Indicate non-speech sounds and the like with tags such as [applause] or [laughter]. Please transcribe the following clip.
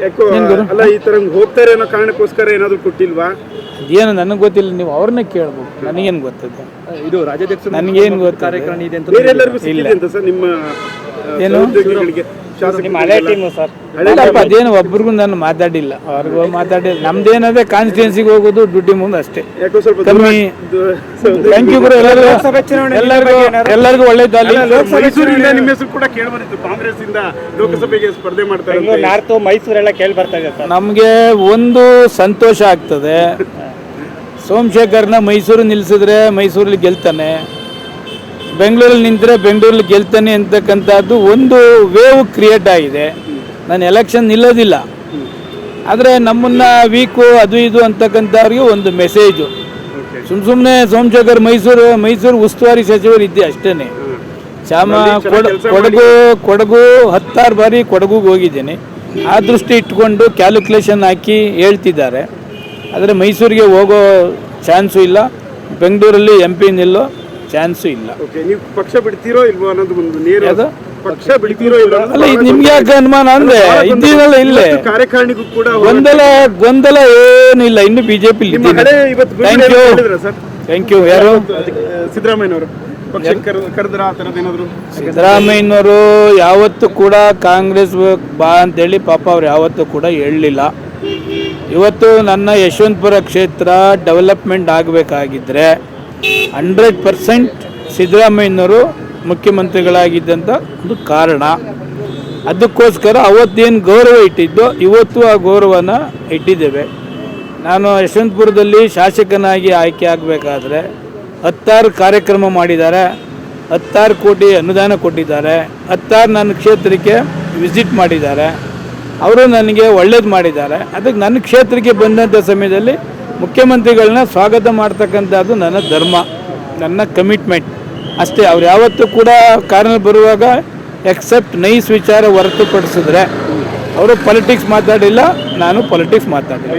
ಯಾಕೋ ಅಲ್ಲ ಈ ತರ ಹೋಗ್ತಾರೆ ಅನ್ನೋ ಕಾರಣಕ್ಕೋಸ್ಕರ ಏನಾದ್ರು ಕೊಟ್ಟಿಲ್ವಾ? ಅದೇನು ನನಗೆ ಗೊತ್ತಿಲ್ಲ ನೀವು ಅವ್ರನ್ನೇ ಕೇಳ್ಬೇಕು ನನಗೇನು ಗೊತ್ತದೆ ಇದು ರಾಜ್ಯಾಧ್ಯಕ್ಷ ನನಗೇನು ಗೊತ್ತ ಕಾರ್ಯಕ್ರಮ ಇದೆ ಅಂತ ಬೇರೆ ಎಲ್ಲರಿಗೂ ಸಿಕ್ಕಿದೆ ಅಂತ ಸರ್ ನಿಮ್ಮ ಏನು? ಅದೇನು ಒಬ್ರಿಗೂ ನಾನು ಮಾತಾಡಿಲ್ಲ. ಅವ್ರಿಗೂ ಮಾತಾಡಿಲ್ಲ. ನಮ್ದೇನದೆ ಕಾನ್ಸ್ಟಿಟ್ಯೂನ್ಸಿಗೆ ಹೋಗೋದು ದುಡ್ಡಿ ಮುಂದೆ ಅಷ್ಟೇ. ಯಾಕೋ ಸ್ವಲ್ಪ ಕಮ್ಮಿ ಥ್ಯಾಂಕ್ ಯು ಗುರು ಎಲ್ಲರಿಗೂ ಎಲ್ಲರಿಗೂ ಎಲ್ಲರಿಗೂ ಒಳ್ಳೇದಾಗಲಿ ಮೈಸೂರಿಂದ ನಿಮ್ಮ ಹೆಸರು ಕೂಡ ಕೇಳಿ ಬಂದಿತ್ತು. ಕಾಂಗ್ರೆಸ್ ಇಂದ ಲೋಕಸಭೆಗೆ ಸ್ಪರ್ಧೆ ಮಾಡ್ತಾರೆ ಅಂತ. ನಾರ್ತು ಮೈಸೂರೆಲ್ಲ ಕೇಳಿ ಬರ್ತಾ ಇದೆ ನಮಗೆ ಒಂದು ಸಂತೋಷ ಆಗ್ತದೆ. [laughs] ಸೋಮಶೇಖರ್ನ ಮೈಸೂರು ನಿಲ್ಲಿಸಿದ್ರೆ ಮೈಸೂರಲ್ಲಿ ಗೆಲ್ತಾನೆ. ಬೆಂಗಳೂರಲ್ಲಿ ನಿಂತರೆ ಬೆಂಗಳೂರಲ್ಲಿ ಗೆಲ್ತಾನೆ ಅಂತಕ್ಕಂಥದ್ದು ಒಂದು ವೇವ್ ಕ್ರಿಯೇಟ್ ಆಗಿದೆ. ನಾನು ಎಲೆಕ್ಷನ್ ನಿಲ್ಲೋದಿಲ್ಲ. ಆದರೆ ನಮ್ಮನ್ನ ವೀಕು ಅದು ಇದು ಅಂತಕ್ಕಂಥವ್ರಿಗೆ ಒಂದು ಮೆಸೇಜು ಸುಮ್ ಸುಮ್ಮನೆ ಸೋಮಶೇಖರ್ ಮೈಸೂರು ಮೈಸೂರು ಉಸ್ತುವಾರಿ ಸಚಿವರು ಇದ್ದೆ ಅಷ್ಟೇ ಚಾಮ ಕೊಡ ಕೊಡಗು ಕೊಡಗು ಹತ್ತಾರು ಬಾರಿ ಕೊಡಗುಗೆ ಹೋಗಿದ್ದೀನಿ. ಆ ದೃಷ್ಟಿ ಇಟ್ಕೊಂಡು ಕ್ಯಾಲ್ಕುಲೇಷನ್ ಹಾಕಿ ಹೇಳ್ತಿದ್ದಾರೆ. ಆದರೆ ಮೈಸೂರಿಗೆ ಹೋಗೋ ಚಾನ್ಸು ಇಲ್ಲ. ಬೆಂಗಳೂರಲ್ಲಿ ಎಂ ಪಿ ನಿಲ್ಲೋ. ಚಾನ್ಸು ಇಲ್ಲ. ಓಕೆ ನೀವು ಪಕ್ಷ ಬಿಡ್ತೀರೋ ಇಲ್ವೋ ಅನ್ನೋದು ಒಂದು ನೇರ? ಪಕ್ಷ ಬಿಡ್ತೀರೋ ಇಲ್ವೋ ಅನ್ನೋದು ಅಲ್ಲ ಇದು ನಿಮ್ಗೆ ಯಾಕೆ ಅನುಮಾನ ಅಂದ್ರೆ ಇದ್ದೀನಲ್ಲ ಇಲ್ಲೇ. ಇವತ್ತು ಕಾರ್ಯಕಾರಿಣಿಗೂ ಕೂಡ ಗೊಂದಲ ಗೊಂದಲ ಏನು ಇಲ್ಲ. ಇನ್ನು ಬಿಜೆಪಿ ನಿಮ್ಮ ಹಳೆ ಇವತ್ತು ಥ್ಯಾಂಕ್ ಯು ಹೇಳಿದ್ರ ಸರ್? ಥ್ಯಾಂಕ್ ಯು ಯಾರು? ಸಿದ್ದರಾಮಯ್ಯನವರು. ಪಕ್ಷ ಕರೆದ್ರ ಆ ಥರದ್ದು ಏನಾದ್ರು? ಸಿದ್ದರಾಮಯ್ಯನವರು ಯಾವತ್ತೂ ಕೂಡ ಕಾಂಗ್ರೆಸ್ ಬಾ ಅಂತೇಳಿ ಪಾಪ ಅವ್ರು ಯಾವತ್ತೂ ಕೂಡ ಹೇಳಲಿಲ್ಲ. ಇವತ್ತು ನನ್ನ ಯಶವಂತಪುರ ಕ್ಷೇತ್ರ ಡೆವಲಪ್ಮೆಂಟ್ ಆಗಬೇಕಾಗಿದ್ದರೆ ಹಂಡ್ರೆಡ್ ಪರ್ಸೆಂಟ್ ಸಿದ್ದರಾಮಯ್ಯನವರು ಮುಖ್ಯಮಂತ್ರಿಗಳಾಗಿದ್ದಂಥ ಒಂದು ಕಾರಣ. ಅದಕ್ಕೋಸ್ಕರ ಅವತ್ತೇನು ಗೌರವ ಇಟ್ಟಿದ್ದೋ ಇವತ್ತು ಆ ಗೌರವನ ಇಟ್ಟಿದ್ದೇವೆ. ನಾನು ಯಶವಂತಪುರದಲ್ಲಿ ಶಾಸಕನಾಗಿ ಆಯ್ಕೆ ಆಗಬೇಕಾದ್ರೆ ಹತ್ತಾರು ಕಾರ್ಯಕ್ರಮ ಮಾಡಿದ್ದಾರೆ. ಹತ್ತಾರು ಕೋಟಿ ಅನುದಾನ ಕೊಟ್ಟಿದ್ದಾರೆ. ಹತ್ತಾರು ನನ್ನ ಕ್ಷೇತ್ರಕ್ಕೆ ವಿಸಿಟ್ ಮಾಡಿದ್ದಾರೆ. ಅವರು ನನಗೆ ಒಳ್ಳೇದು ಮಾಡಿದ್ದಾರೆ. ಅದಕ್ಕೆ ನನ್ನ ಕ್ಷೇತ್ರಕ್ಕೆ ಬಂದಂಥ ಸಮಯದಲ್ಲಿ ಮುಖ್ಯಮಂತ್ರಿಗಳನ್ನ ಸ್ವಾಗತ ಮಾಡ್ತಕ್ಕಂಥದ್ದು ನನ್ನ ಧರ್ಮ, ನನ್ನ ಕಮಿಟ್ಮೆಂಟ್ ಅಷ್ಟೇ, ಅವ್ರು ಯಾವತ್ತೂ ಕೂಡ ಕಾರಣ ಬರುವಾಗ ಎಕ್ಸೆಪ್ಟ್ ನೈಸ್ ವಿಚಾರ ಹೊರತುಪಡಿಸಿದ್ರೆ, ಅವರು ಪೊಲಿಟಿಕ್ಸ್ ಮಾತಾಡಿಲ್ಲ, ನಾನು ಪೊಲಿಟಿಕ್ಸ್ ಮಾತಾಡಿಲ್ಲ.